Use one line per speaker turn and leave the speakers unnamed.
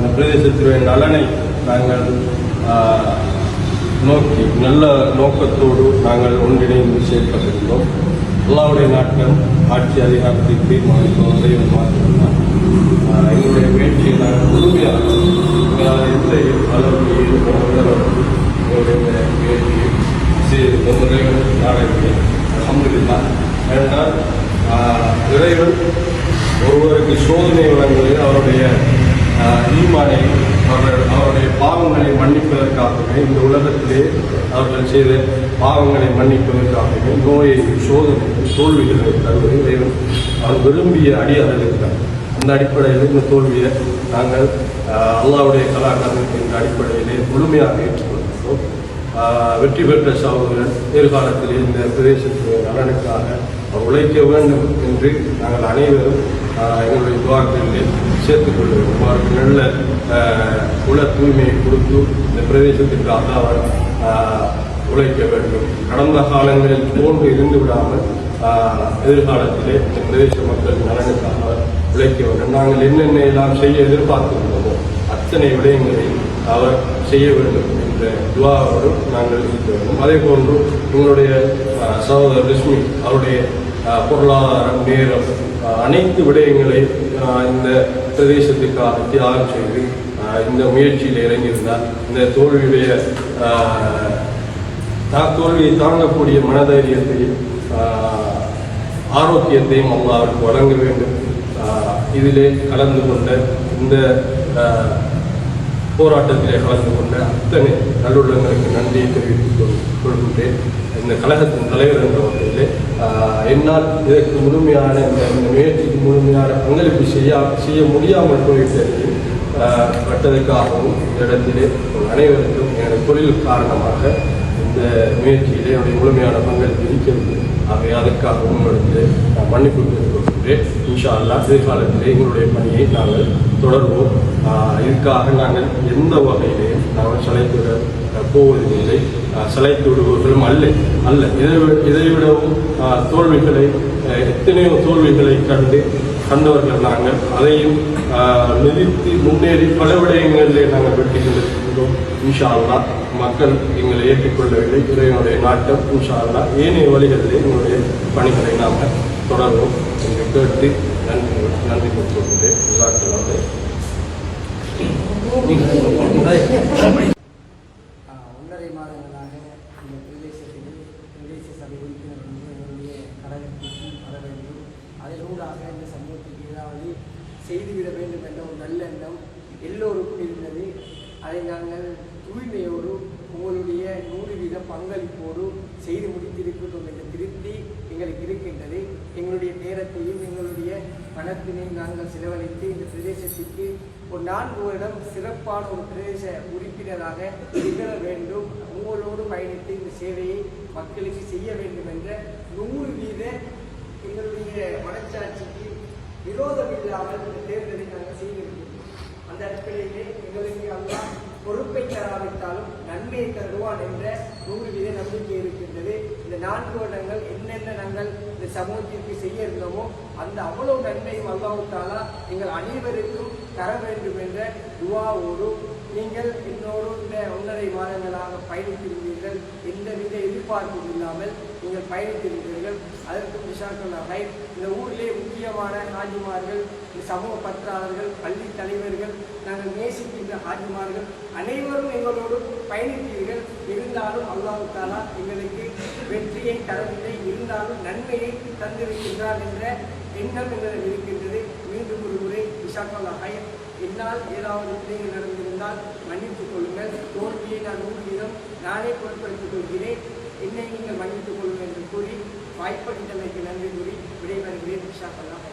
அந்த பிரதேசத்தினுடைய நலனை நாங்கள் நோக்கி நல்ல நோக்கத்தோடு நாங்கள் ஒன்றிணைந்து செயல்பட்டிருந்தோம் எல்லாவுடைய நாட்டம் ஆட்சி அதிகாரத்திற்கு செய்வது மாற்றினார் எங்களுடைய முயற்சியை நாங்கள் முழுமையாக எங்களால் எந்த அளவுக்கு ஈடுபடுவதோ எங்களுடைய முயற்சியை செய்து முறைகள் நாடகங்கள் அலமதுல்லா. ஏனென்றால் இறைவன் ஒருவருக்கு சோதனை வழங்குவது அவருடைய ஈமானை அவர்கள் அவருடைய பாவங்களை மன்னிப்பதற்காகவே இந்த உலகத்திலே அவர்கள் செய்த பாவங்களை மன்னிப்பதற்காகவே நோயை சோதனை தோல்விகளை தருவதை இறைவன் அவர் விரும்பிய அடியார்கள் இருக்கிறார். அந்த அடிப்படையில் இந்த தோல்வியை நாங்கள் அல்லாவுடைய கலாச்சாரத்தின் அடிப்படையிலே முழுமையாக ஏற்றுக்கொள்கிறோம் வெற்றி பெற்ற சகோதரன் எதிர்காலத்தில் இந்த பிரதேசத்தின் நலனுக்காக உழைக்க வேண்டும் என்று நாங்கள் அனைவரும் எங்களுடைய துவாக்களிலே சேர்த்துக்கொள்ளோம் அவருக்கு நல்ல ஆஹ், தூய்மையை கொடுத்து இந்த பிரதேசத்திற்காக அவர் உழைக்க வேண்டும். கடந்த காலங்களில் தோன்று இருந்து விடாமல் எதிர்காலத்திலே இந்த பிரதேச மக்கள் நலனுக்காக உழைக்க வேண்டும். நாங்கள் என்னென்ன எல்லாம் செய்ய எதிர்பார்த்திருந்தோமோ அத்தனை விடயங்களையும் அவர் செய்ய வேண்டும் என்ற துவாவோடு நாங்கள் இருக்க வேண்டும். அதே போன்று உங்களுடைய சகோதரர் லட்சுமி அவருடைய பொருளாதாரம் நேரம் அனைத்து விடயங்களை ஆஹ், இந்த பிரதேசத்துக்காக தியாகம் செய்து இந்த முயற்சியில் இறங்கியிருந்தார். இந்த தோல்வியுடைய ஆஹ், தோல்வியை தாங்கக்கூடிய மனதைரியத்தையும் ஆஹ், ஆரோக்கியத்தையும் அம்மா அவருக்கு வழங்க வேண்டும். ஆஹ், இதிலே கலந்து கொண்ட இந்த ஆஹ், போராட்டத்திலே கலந்து கொண்ட அத்தனை நல்லுள்ளங்களுக்கு நன்றியை தெரிவித்துக் கொள்கின்றேன். இந்த கழகத்தின் தலைவர் என்ற வகையிலே என்னால் இதற்கு முழுமையான இந்த முயற்சிக்கு முழுமையான பங்களிப்பு செய்ய செய்ய முடியாமல் போய்விட்டதையும் பட்டதற்காகவும் இந்த இடத்திலே அனைவருக்கும் எனது தொழில் காரணமாக இந்த முயற்சியிலே என்னுடைய முழுமையான பங்களிப்பு இருக்கிறது ஆகவே அதற்காக உங்களுக்கு நான் மன்னிப்பு கேட்டுக்கொள்கின்றேன் இன்ஷா அல்லா எதிர்காலத்திலே எங்களுடைய பணியை நாங்கள் தொடர்வோம். ஆஹ் இதுக்காக நாங்கள் எந்த வகையிலேயும் நாங்கள் சளைத்து போவதில்லை. சிலைத்து விடுபவர்களும் அல்ல அல்ல. இதை விட- ஆஹ், தோல்விகளை அஹ், எத்தனையோ தோல்விகளை கண்டு கண்டவர்கள் நாங்கள். அதையும் ஆஹ், நிறுத்தி முன்னேறி பல விடயங்களிலே நாங்கள் வெற்றி கொண்டிருக்கின்றோம் இன்ஷால்லா மக்கள் எங்களை ஏற்றுக்கொள்ளவில்லை. இறைவனுடைய நாட்டம் இன்ஷால்லா ஏனைய வழிகளிலே எங்களுடைய பணிகளை நாங்கள் தொடர்வோம் என்று கேட்டு நன்றி நன்றி கொடுத்துள்ளேன் எல்லாருக்கும்
ஆஹ் மாதங்களாக இந்த பிரதேசத்தில் பிரதேச சபை உறுப்பினர் வந்து எங்களுடைய கழகத்திற்கு வர வேண்டும். அதனூடாக இந்த சமூகத்துக்கு ஏதாவது செய்துவிட வேண்டும் என்ற ஒரு நல்லெண்ணம் எல்லோருக்கும் இருந்தது. அதை நாங்கள் தூய்மையோடு உங்களுடைய நூறு வீத பங்களிப்போடு செய்து முடித்திருக்கிறோம் என்ற திருப்தி எங்களுக்கு இருக்கின்றது. எங்களுடைய நேரத்தையும் எங்களுடைய பணத்தினையும் நாங்கள் செலவழித்து இந்த பிரதேச நான்கு வருடம் சிறப்பான ஒரு பிரதேச உறுப்பினராக திகழ வேண்டும். உங்களோடு பயணித்து இந்த சேவையை மக்களுக்கு செய்ய வேண்டும் என்ற நூறு வீத எங்களுடைய மனச்சாட்சிக்கு விரோதம் இல்லாமல் இந்த தேர்தலை நாங்கள் செய்திருக்கிறோம். அந்த அடிப்படையிலே எங்களுக்கு எல்லாம் பொறுப்பை தராவிட்டாலும் நன்மையை தருவான் என்ற நூறு வீத நம்பிக்கை இருக்கின்றது. இந்த நான்கு வருடங்கள் என்னென்ன நாங்கள் இந்த சமூகத்திற்கு செய்ய இருந்தோமோ அந்த அவ்வளவு நன்மையும் அல்லாவுத்தாலா எங்கள் அனைவருக்கும் தர வேண்டும் என்ற துவாவோடு நீங்கள் என்னோடு இந்த ஒன்றரை மாதங்களாக பயணித்திருந்தீர்கள். எந்தவித எதிர்பார்ப்பும் இல்லாமல் நீங்கள் பயணித்திருந்தீர்கள். அதற்கு விஷாக்கள் இந்த ஊரிலே முக்கியமான ஹாஜிமார்கள் சமூக பற்றாளர்கள் பள்ளி தலைவர்கள் நாங்கள் நேசிக்கின்ற ஹாஜிமார்கள் அனைவரும் எங்களோடு பயணித்தீர்கள். இருந்தாலும் அல்லாஹு தாலா எங்களுக்கு வெற்றியை தரவில்லை. இருந்தாலும் நன்மையை தந்திருக்கின்றார் என்ற எண்ணம் எங்களிடம் இருக்கின்றது. மீண்டும் ஒரு முறை விஷாக்கல்லாஹை என்னால் ஏதாவது பிள்ளைகள் நடந்திருந்தால் மன்னித்துக் கொள்ளுங்கள். தோல்வியை நான் நூறு நானே பொருட்படுத்திக் கொள்கிறேன். என்னை நீங்கள் மன்னித்துக் கொள்ளுங்கள் என்று கூறி வாய்ப்பளித்தமைக்கு நன்றி கூறி விடைபெறுகிறேன். விஷாக்கல்லாஹை